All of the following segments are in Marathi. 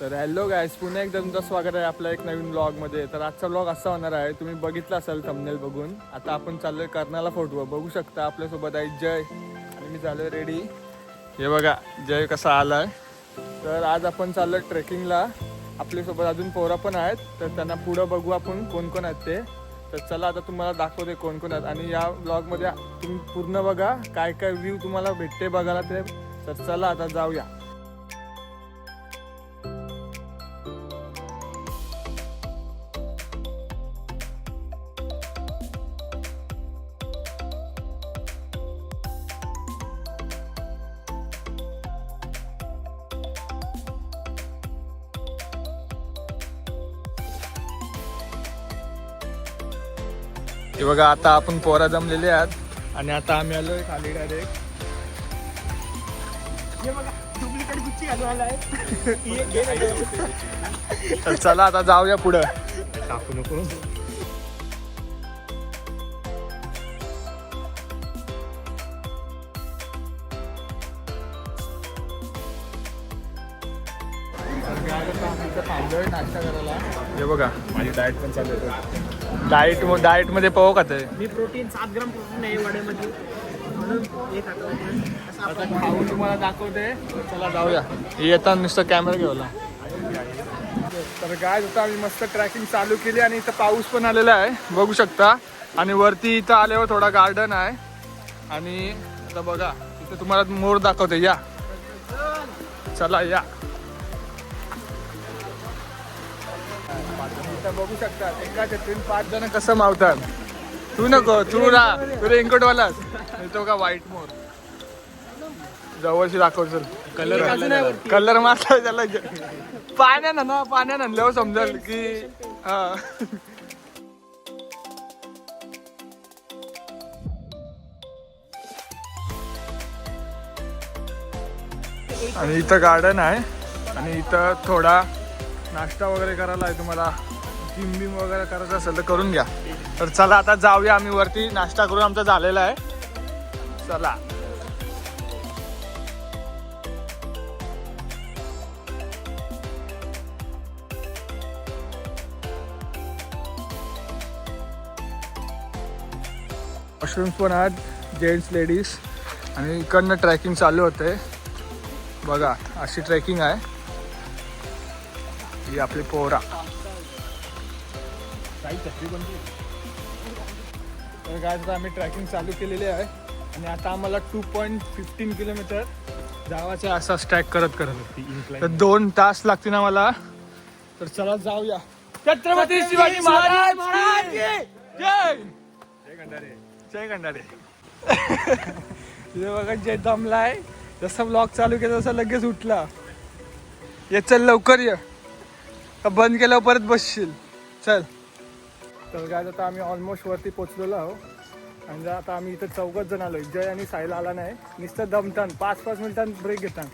गायस पुन्हा एकदा तुमचं स्वागत आहे आपल्या एक नवीन ब्लॉगमध्ये तर आजचा ब्लॉग असा होणार आहे तुम्ही बघितला असाल थंबनेल बघून. आता आपण चाललो आहे कर्नाला फोटो बघू शकता आपल्यासोबत आहे जय. आणि मी झालोय रेडी हे बघा जय कसा आलाय. तर आज आपण चाललो आहे ट्रेकिंगला आपल्यासोबत अजून पोरं पण आहेत. तर त्यांना पुढं बघू आपण कोण कोण आहेत ते. तर चला आता तुम्हाला दाखवते कोण कोण आहेत. आणि या ब्लॉगमध्ये तुम्ही पूर्ण बघा काय काय व्ह्यू तुम्हाला भेटते बघायला ते. तर चला आता जाऊया. हे बघा आता आपण पोरा जमलेले आहात. आणि आता आम्ही आलोय खाली डायरेक्ट तर चला आता जाऊया पुढं. टाकू नको. नाश्ता करायला हे बघा. माझी डाएट पण चालू आहे. डाएट डाएटमध्ये पाहू का ते मी प्रोटीन सात ग्राम प्रोटीन आहे वड्यामध्ये. म्हणून हे खातो. असं आता आपण खाऊन तुम्हाला दाखवते. चला जाऊया. येताना नुसतं कॅमेरा घेऊला तर काय आता आम्ही मस्त ट्रॅकिंग चालू केली आणि इथं पाऊस पण आलेला आहे. बघू शकता. आणि वरती इथं आल्यावर थोडा गार्डन आहे. आणि आता बघा इथं तुम्हाला मोर दाखवते. या. चला या. बघू शकता एका छत्रीत पाच जण कसं मावतात. तू नको तू रा तू रेनकोटवालाच तो का व्हाईट मोर जवळशी दाखव चल. कलर कलर मारला त्याला. पाण्यानं ना पाण्यानं आणल्यावर समजेल की हा. आणि इथं गार्डन आहे. आणि इथं थोडा नाश्ता वगैरे करायला आहे तुम्हाला. जिम बिम वगैरे करायचं असेल तर करून घ्या. तर चला आता जाऊया आम्ही वरती. नाश्ता करून आमचा झालेला आहे. चला. मशरूम्स पण आहेत जेंट्स लेडीज आणि इकडनं ट्रॅकिंग चालू होते बघा अशी ट्रेकिंग आहे. ही आपली पोहरा तर काय आता आम्ही ट्रॅकिंग चालू केलेली आहे. आणि आता आम्हाला टू पॉईंट फिफ्टीन किलोमीटर जावाचं असा स्ट्रॅक करत करत तर दोन तास लागतील आम्हाला. तर चला जाऊया. छत्रपती शिवाजी महाराज जय! जय! गंडारे बघा जय दमलाय जसं ब्लॉग चालू केला तसं लगेच उठला. ये चल लवकर ये. बंद केल्यावर परत बसशील. चल. तर काय आता आम्ही ऑलमोस्ट वरती पोचलेलो आहोत. आणि आता आम्ही इथं चौघच जण आलोय. जय आणि साईला आला नाही. नुसतं दमतान पाच पाच मिनिटां ब्रेक घेतात.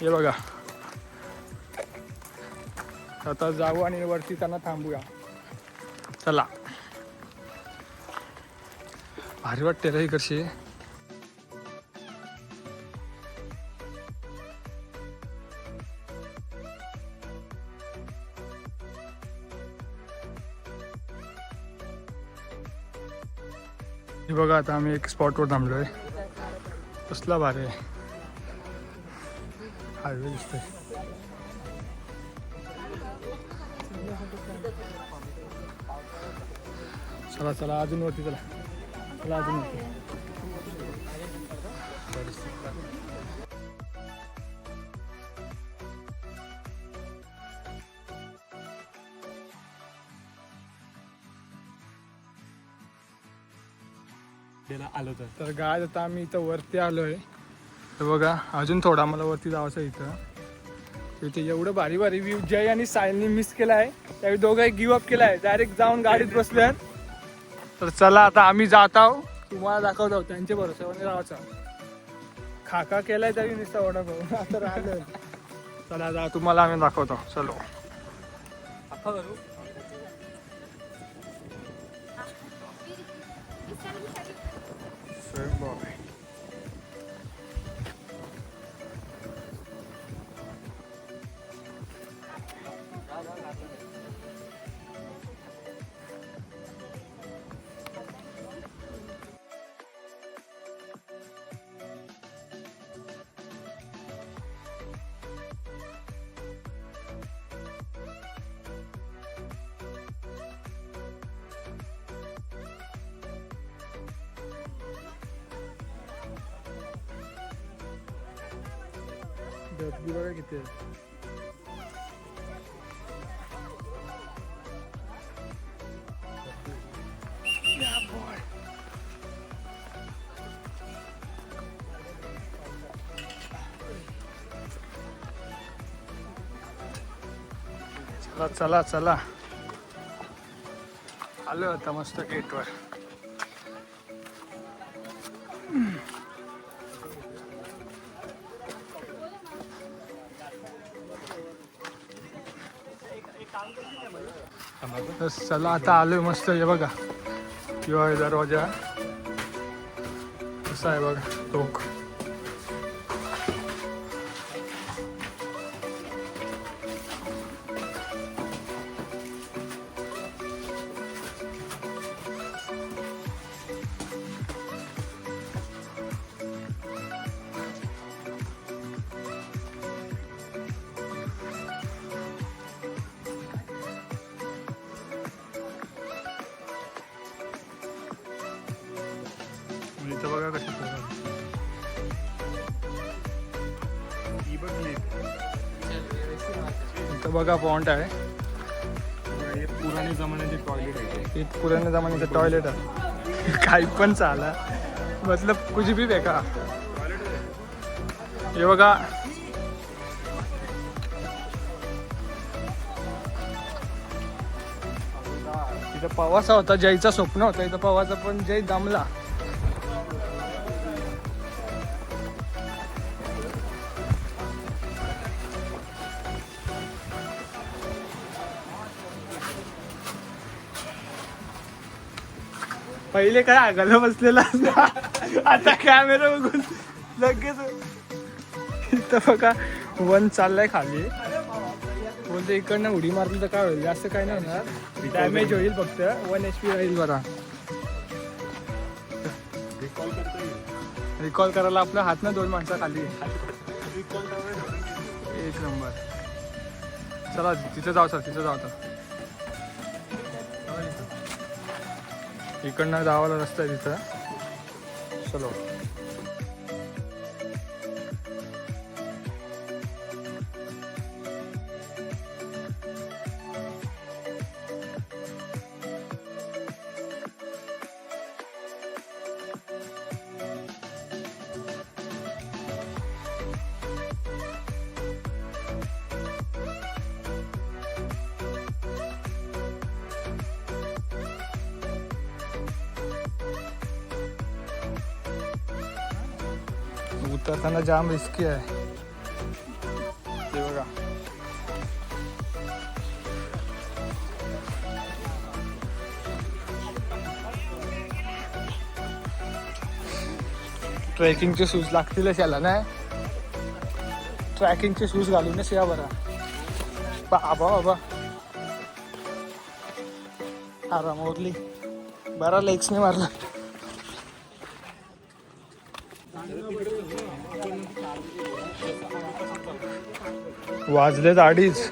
हे बघा. आता जाऊ आणि वरती त्यांना थांबूया. चला. भारी वाटते रे इकडची हे बघा आता आम्ही एक स्पॉटवर थांबलो आहे कसला भारी आहे. हायवे दिसतोय. चला चला अजून वरती चला. चला अजून वरती. आलो तर तर गाय आता आम्ही इथं वरती आलोय. तर बघा अजून थोडा आम्हाला वरती जायचं आहे इथं. इथे एवढं भारी भारी व्ह्यू जय आणि सायलनी मिस केला आहे. त्यावेळी दोघंही गिव अप केला आहे. डायरेक्ट जाऊन गाडीत बसल्यात. तर चला आता आम्ही जात आहो तुम्हाला दाखवतो त्यांच्या भरोश्यावर राहायचा. खाका केलाय तरी नुसता वडापाव. आता राहिलं चला जा तुम्हाला आम्ही दाखवतो. चलो. स्वयंभाव डबी बघा किती आहे चला चला चला. आलो आता मस्त गेटवर चला आता आलोय मस्त हे बघा. किंवा दरवाजा. कसा आहे बघा टोक. इथं बघा कशी पोरं आहेत. इथं बघा पॉइंट आहे. पुराने जमान्याचे टॉयलेट आहे इथं पुराण्या जमान्याचं टॉयलेट आहे. काही पण चाला मतलब कुछ भी बेका हे बघा. इथं पवासा होता जयचा स्वप्न होता. इथं पवाचा पण जय दमला. पहिले काय आगाला बसलेला आता कॅमेरा बघून लगेच इथं बघा वन चाललाय खाली. बोलते इकडनं उडी मारली तर काय होईल? जास्त काय नाही होणार. डॅमेज होईल फक्त. वन एच पी राहील बरा. रिकॉल करायला आपल्या हात ना दोन माणसं खाली. एक नंबर. चला तिथं जाऊ सर तिथं जाऊ सर इकडनं जावाला रस्ता आहे तिथं. चलो. उतरताना जाम रिस्की आहे. ते बघा. ट्रेकिंगचे शूज लागतीलच याला नाही? ट्रॅकिंगचे शूज घालूनच या बरा. बाबा बाबा आराम ओरली बरा लेग्सने मारला. वाजलेत अडीच.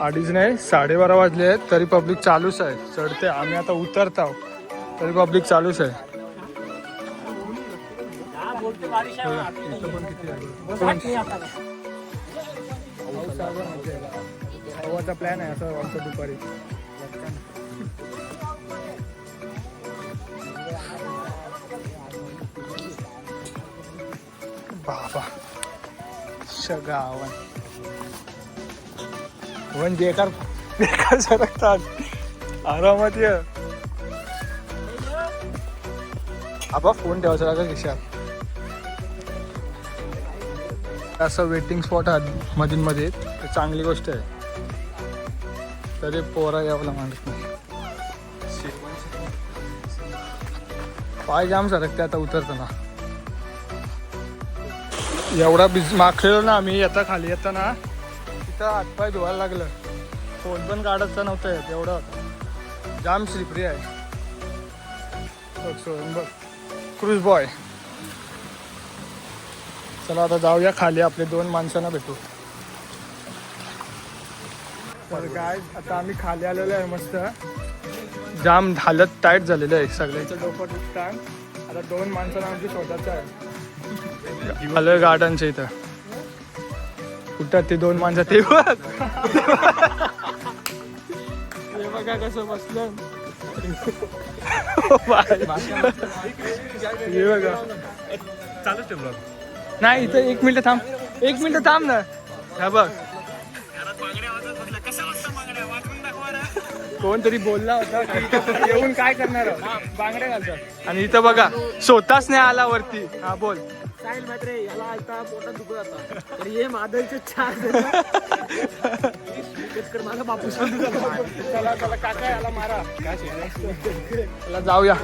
अडीच नाही साडेबारा वाजले आहेत तरी पब्लिक चालूच आहे. चढते आम्ही आता उतरत आहोत. तरी पब्लिक चालूच आहे? हवाचा प्लॅन आहे असं आमचं दुपारी. बाबा. शगावन वन बेकार बेकार सरकतात आरामात ये आबा फोन ठेवायचा लागेल खिशात असं वेटिंग स्पॉट आहे मधीन मध्ये ते चांगली गोष्ट आहे तरी पोरा यावला माणूस नाही पाय जाम सरकते आता उतरताना एवढा बिज माखलेलो ना आम्ही येता खाली येताना. तिथं हातपाय धुवायला लागलं. फोन पण काढायचं नव्हतं येत एवढं. जाम स्लिपरी आहे. बघ सोडून बघ. क्रूज बॉय चला आता जाऊया खाली. आपले दोन माणसांना भेटू. तर काय आता आम्ही खाली आलेलो आहे मस्त. जाम हालत टाईट झालेलं आहे सगळ्याचं. डोकं दुखतात आता दोन माणसांना आमची शोधायचं आहे. आलं गार्डनच्या इथं. कुठं ते दोन माणसं ते बघ. बघा कसं बसलं. हे बघा चालूच ठेवलं नाही इथं एक मिनिट थांब. एक मिनिट थांब ना. हा बघ. कोणतरी बोलला होता की येऊन काय करणार बांगड्या घालतात. आणि इथं बघा स्वतःच नाही आला वरती. हा बोल. साहिल मात्र याला आता पोटात दुखत आता तर ये मादलचे चार माझा बापूस चला चला काका याला मारा. चला जाऊया.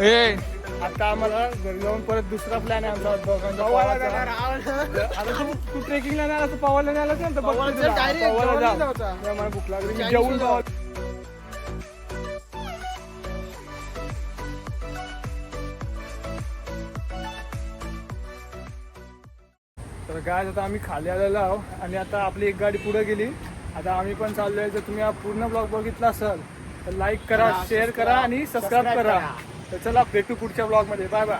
ए आता आम्हाला घरी जाऊन परत दुसरा प्लॅन आहे आमचा. तू तू ट्रेकिंगला नाही आला तर पवायला नाही आला तर भूक लागली. जेवून जाऊ. तर काय आता आम्ही खाली आलेलो आहो आणि आता आपली एक गाडी पुढे गेली. आता आम्ही पण चाललोय. जर तुम्ही हा पूर्ण ब्लॉग बघितला असाल तर लाईक करा शेअर करा आणि सबस्क्राईब करा. तर चला भेटू पुढच्या ब्लॉगमध्ये. Bye bye